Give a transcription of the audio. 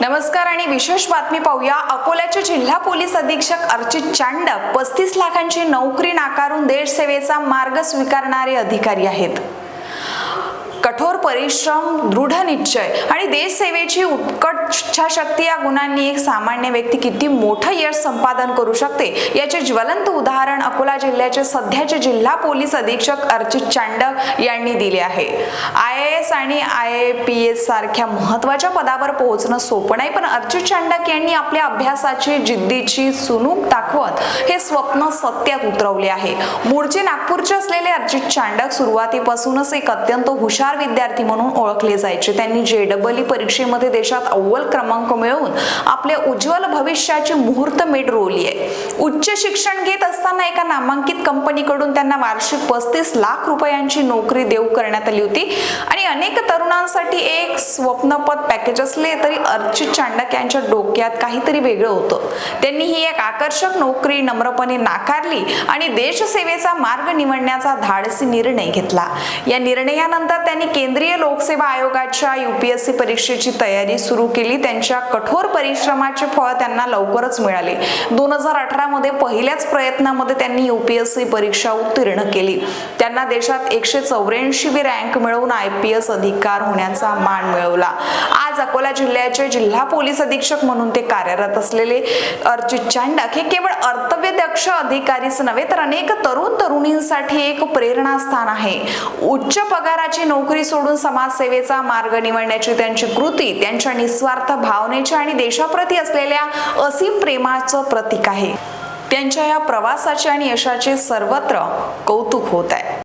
नमस्कार आणि विशेष बातमी पाहूया. अकोल्याचे जिल्हा पोलीस अधीक्षक अर्चित चांडक पस्तीस लाखांची नोकरी नाकारून देशसेवेचा मार्ग स्वीकारणारे अधिकारी आहेत. कठोर परिश्रम दृढ निश्चय आणि देशसेवेची उत्कट इच्छाशक्ती या गुणांनी एक सामान्य व्यक्ती किती मोठं यश संपादन करू शकते? याचे ज्वलंत उदाहरण अकोला जिल्ह्याचे सध्याचे जिल्हा पोलीस अधीक्षक अर्चित चांडक यांनी दिले आहे. आय ए एस आणि आय ए पी एस सारख्या महत्त्वाच्या पदावर पोहोचणं सोपं नाही पण अर्चित चांडक यांनी आपल्या अभ्यासाची जिद्दीची सुनूक दाखवत हे स्वप्न सत्यात उतरवले आहे. मूळचे नागपूरचे असलेले अर्चित चांडक सुरुवातीपासूनच एक अत्यंत हुशार विद्यार्थी म्हणून ओळखले जायचे. त्यांनी जेडबल परीक्षेमध्ये देशात अव्वल क्रमांक मिळवून आपल्या उज्ज्वल भविष्याची मुहूर्त मुहूर्तमेढ रोवली आहे. उच्च शिक्षण घेत असताना एका नामांकित कंपनीकडून त्यांना वार्षिक पस्तीस लाख रुपयांची नोकरी देऊ करण्यात आली होती. आणि अनेक तरुणांसाठी एक स्वप्नपद पॅकेज असले तरी अर्चित चांडक यांच्या डोक्यात काहीतरी वेगळं होतं. त्यांनी ही एक आकर्षक नोकरी नम्रपणे नाकारली आणि देशसेवेचा मार्ग निवडण्याचा धाडसी निर्णय घेतला. या निर्णयानंतर त्यांनी केंद्रीय लोकसेवा आयोगाच्या युपीएससी परीक्षेची तयारी सुरू केली. त्यांच्या कठोर परिश्रमाचे फळ त्यांना लवकरच मिळाले. दोन हजार अठरा मध्ये पहिल्याच प्रयत्नामध्ये त्यांनी युपीएससी परीक्षा उत्तीर्ण केली. त्यांना देशात एकशे चौऱ्याऐंशी रँक मिळवून आय पी एस अधिकार होण्याचा मान मिळवला. आज अकोला जिल्ह्याचे जिल्हा पोलीस अधीक्षक म्हणून ते कार्यरत असलेले अर्चित चांडक हे केवळ कर्तव्यदक्ष अधिकारीच नव्हे तर अनेक तरुण तरुणींसाठी एक प्रेरणास्थान आहे. उच्च पगाराची नोकरी सोडून समाजसेवेचा मार्ग निवडण्याची त्यांची कृती त्यांच्या निस्वार्थ भावनेची आणि देशाप्रती असलेल्या असीम प्रेमाचं प्रतीक आहे. त्यांच्या या प्रवासाचे आणि यशाचे सर्वत्र कौतुक होत आहे.